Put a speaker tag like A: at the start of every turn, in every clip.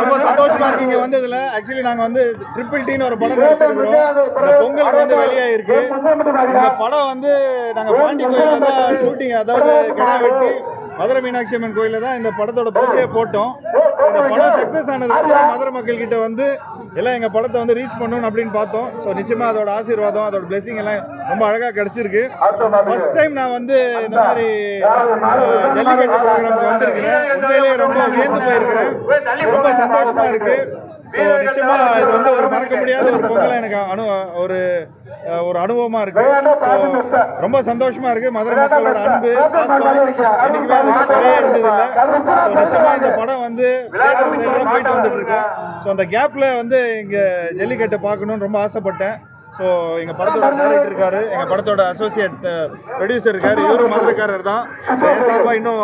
A: ரொம்ப சந்தோஷமா இருக்கீங்க. வந்ததுல ஆக்சுவலி நாங்க வந்து ட்ரிபிள் டீன் ஒரு படம் நடிச்சிருக்கிறோம். பொங்கலுக்கு வந்து வெளியாயிருக்கு. இந்த படம் வந்து நாங்க பாண்டி கோயில்ல தான் ஷூட்டிங் அதாவது கிடா வெட்டி மதுரை மீனாட்சி அம்மன் கோயில தான் இந்த படத்தோட பூஜையை போட்டோம். இந்த படம் சக்சஸ் ஆனதுக்கு அப்புறம் மதுரை மக்கள் கிட்ட வந்து எல்லாம் எங்க படத்தை வந்து ரீச் பண்ணணும் அப்படின்னு பார்த்தோம். ஸோ நிச்சயமா அதோட ஆசீர்வாதம் அதோட blessing எல்லாம் ரொம்ப அழகா கிடைச்சிருக்கு. ஃபர்ஸ்ட் டைம் நான் வந்து இந்த மாதிரி ஜல்லிக்கட்டு ப்ரோக்ராமுக்கு வந்திருக்கிறேன். உண்மையிலேயே ரொம்ப வியந்து போயிருக்கிறேன். ரொம்ப சந்தோஷமா இருக்கு. ஸோ நிச்சயமா இது வந்து ஒரு மறக்க முடியாத ஒரு பொங்கலா எனக்கு அனு ஒரு ஒரு அனுபவமா இருக்கு. ஸோ ரொம்ப சந்தோஷமா இருக்கு. மதுரை மக்களோட அன்பு என்னைக்குமே அதுக்கு குறையே இருந்தது இல்லை. ஸோ நிச்சயமா இந்த படம் வந்து போயிட்டு வந்துட்டு இருக்கேன் ஸோ அந்த கேப்ல வந்து இங்க ஜல்லிக்கட்டை பார்க்கணும்னு ரொம்ப ஆசைப்பட்டேன். ஸோ எங்க படத்தோட டேரக்டர் இருக்காரு எங்க படத்தோட அசோசியேட் ப்ரொடியூசர் இருக்காரு இவரும் மதுரைக்காரர் தான். என் சார்பா இன்னும்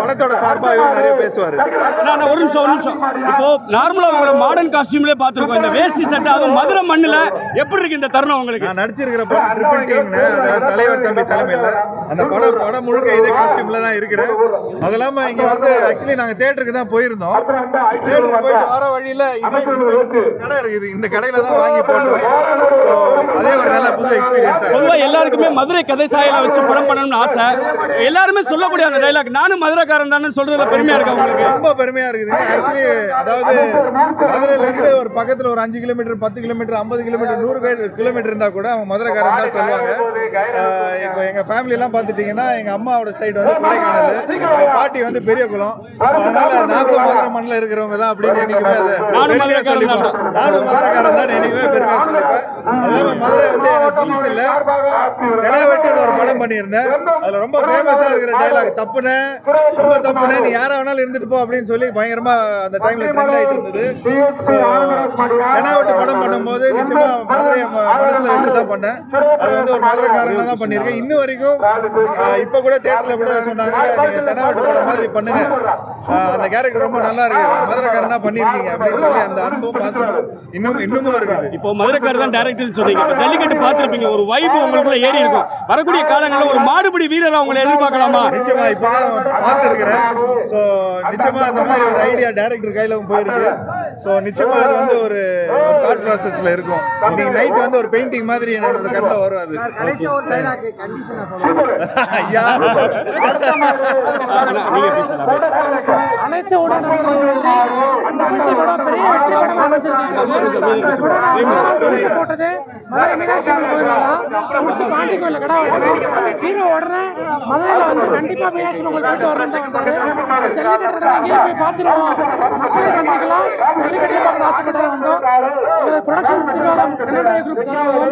A: படத்தோட சார்பா இவர் நிறைய பேசுவாரு.
B: அண்ணா, ஒரு நிமிஷம் ஒரு நிமிஷம். இப்போ நார்மலா உங்களை மாடர்ன் காஸ்டியூம்லேயே பார்த்துருக்கோம். இந்த வேஷ்டி சட்டை அதுவும் மதுரை மண்ணுல. எப்படி இருக்கு இந்த தருணம் உங்களுக்கு?
A: நான் நடிச்சிருக்கிற படம் ட்ரிபிள் டீம்னு அதாவது தலைவர் தம்பி தலைமையில். அந்த படம் படம் முழுக்க இதே காஸ்டியூம்ல தான் இருக்கிறேன். அது இல்லாம இங்க வந்து ஆக்சுவலி நாங்க தேட்டருக்கு தான் போயிருந்தோம். தேட்டருக்கு போயிட்டு வர வழியில கடை இருக்குது. இந்த கடையில தான் வாங்கி போட்டோம் அதே ஒரு நல்ல புது எக்ஸ்பீரியன்ஸ்
B: பொதுவா எல்லாருக்குமே மதுரை கதை சாயலை வச்சு படம் பண்ணணும்னு ஆசை. எல்லாருமே சொல்லக்கூடிய அந்த டைலாக் நானும் மதுரைக்காரன் தானே சொல்றதுல பெருமையா இருக்கு உங்களுக்கு?
A: ரொம்ப பெருமையா இருக்குதுங்க ஆக்சுவலி அதாவது மதுரையில இருந்து ஒரு பக்கத்துல ஒரு அஞ்சு கிலோமீட்டர் பத்து கிலோமீட்டர் ஐம்பது கிலோமீட்டர் நூறு கிலோமீட்டர் இருந்தா கூட அவங்க மதுரைக்காரன் தான் சொல்லுவாங்க. இப்போ எங்க ஃபேமிலி எல்லாம் பார்த்துட்டீங்கன்னா எங்க அம்மாவோட சைடு வந்து கொடைக்கானல் எங்க பாட்டி வந்து பெரிய குளம் அதனால நாங்களும் மதுரை மண்ணில் இருக்கிறவங்க தான் அப்படின்னு என்னைக்குமே அதை
B: நானும்
A: பெருமையா
B: மதுரைக்காரன்
A: சொல்லிப்பேன் நானும் மதுரைக்காரன் தான் என்னைக்குமே பெருமையா சொல்லிப்பேன். அது இல்லாம மதுரை வந்து எனக்கு புதுசு இல்லை தெனாவெட்டுன்னு ஒரு படம் பண்ணியிருந்தேன். அதுல ரொம்ப ஃபேமஸா இருக்கிற டைலாக் தப்புனே ரொம்ப தப்புனே நீ யாரா வேணாலும் இருந்துட்டு போ அப்படின்னு சொல்லி பயங்கரமா அந்த டைம்ல ட்ரெண்ட் ஆயிட்டு இருந்தது. தெனாவெட்டு படம் பண்ணும்போது நிச்சயமா மதுரை மனசுல வச்சு தான் பண்ணேன். அது வந்து ஒரு மதுரைக்காரங்க தான் பண்ணியிருக்கேன். இன்னும் வரைக்கும் இப்ப கூட தியேட்டர்ல கூட சொன்னாங்க நீங்க தெனாவெட்டு படம் மாதிரி பண்ணுங்க. அந்த கேரக்டர் ரொம்ப நல்லா இருக்கு. மதுரைக்காரனா பண்ணியிருக்கீங்க அப்படின்னு சொல்லி அந்த அன்பும் பாசமும் இன்னும் இன்னமும் இருக்குது.
B: இப்போ மதுரைக்காரர் தான் டேரக்டர் சொன்னீங்க இப்போ ஜல்லிக்கட்டு பார்த்துருப்பீங்க. ஒரு வைப்பு உங்களுக்குள்ள ஏறி இருக்கும். வரக்கூடிய காலங்களில் ஒரு மாடுபிடி வீரரா உங்களை எதிர்பார்க்கலாமா?
A: நிச்சயமா இப்போ பார்த்துருக்கிறேன். ஸோ நிச்சயமா அந்த மாதிரி ஒரு ஐடியா டைரக்டர் கையில போயிருக்கு. ஸோ நிச்சயமா அது வந்து ஒரு தாட் ப்ராசஸ்ல இருக்கும். இன்னைக்கு நைட் வந்து ஒரு பெயிண்டிங் மாதிரி என்னோட கண்ணில் வரும் அது.
C: அனைத்து போட்டது மதுரை மீனாட்சி பாண்டி கோயில் கடை ஹீரோ உடனே மதுரையில் வந்து கண்டிப்பாக மீனாட்சி கோயில் போயிட்டு ஜல்லிக்கட்டு போய் பார்த்துருவோம் மக்களை சந்திக்கலாம் வந்தோம். எனது ப்ரொடக்ஷன் நிர்வாகம் குரூப் சர்வாகம்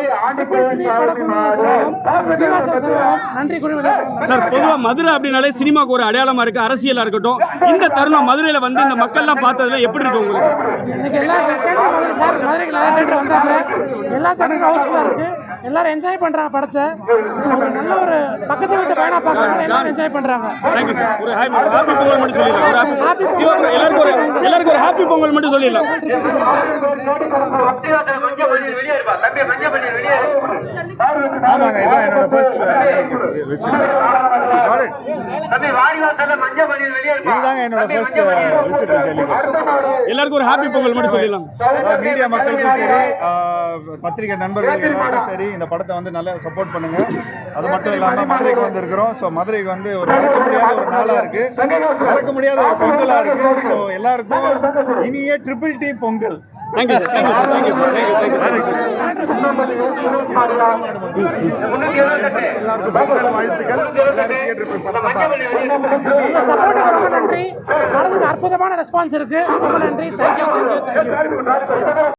C: சர்வாகம் நன்றி குழுவினர்
B: சார் பொதுவா மதுரை அப்படின்னாலே சினிமாக்கு ஒரு அடையாளமா இருக்கு அரசியலா இருக்கட்டும். இந்த தருணம் மதுரையில வந்து இந்த மக்கள்லாம் பார்த்ததுல எப்படி இருக்கு உங்களுக்கு?
C: இன்னைக்கு எல்லா தேட்டர் மதுரை சார் மதுரைக்கு நிறைய தேட்டர் வந்தாங்க. எல்லா தேட்டரும் ஹவுஸ்ஃபுல்லாக இருக்கு. எல்லாரும் என்ஜாய் பண்றாங்க படத்தை. ஒரு நல்ல ஒரு பக்கத்து வீட்டு பயணா பார்க்கறாங்க எல்லாரும் என்ஜாய் பண்றாங்க.
B: தேங்க்யூ சார் ஹாப்பி பொங்கல் மட்டும் எல்லாருக்கும் ஒரு ஹாப்பி பொங்கல் மட்டும் சொல்லிடலாம்.
A: ஆமாங்க இதான் என்னோட ஃபர்ஸ்ட் இதுதாங்க என்னோட ஃபர்ஸ்ட் விசிட்
B: எல்லாருக்கும் ஒரு ஹாப்பி பொங்கல் மட்டும் சொல்லிடலாம்.
A: அதாவது மீடியா மக்களுக்கும் சரி பத்திரிகை நண்பர்கள் எல்லாருக்கும் சரி இந்த படத்தை வந்து நல்லா சப்போர்ட் பண்ணுங்க. அது மட்டும் இல்லாமல் மதுரைக்கு வந்து இருக்கிறோம் ஸோ மதுரைக்கு வந்து ஒரு மறக்க முடியாத ஒரு நாளாக இருக்கு. மறக்க முடியாத ஒரு பொங்கலாக இருக்கு. ஸோ எல்லாருக்கும் இனிய triple T Pongal.
B: Thank you sir sir sir
C: நன்றி. அற்புதமான ரெஸ்பான்ஸ் இருக்கு. ரொம்ப நன்றி. Thank you thank you thank you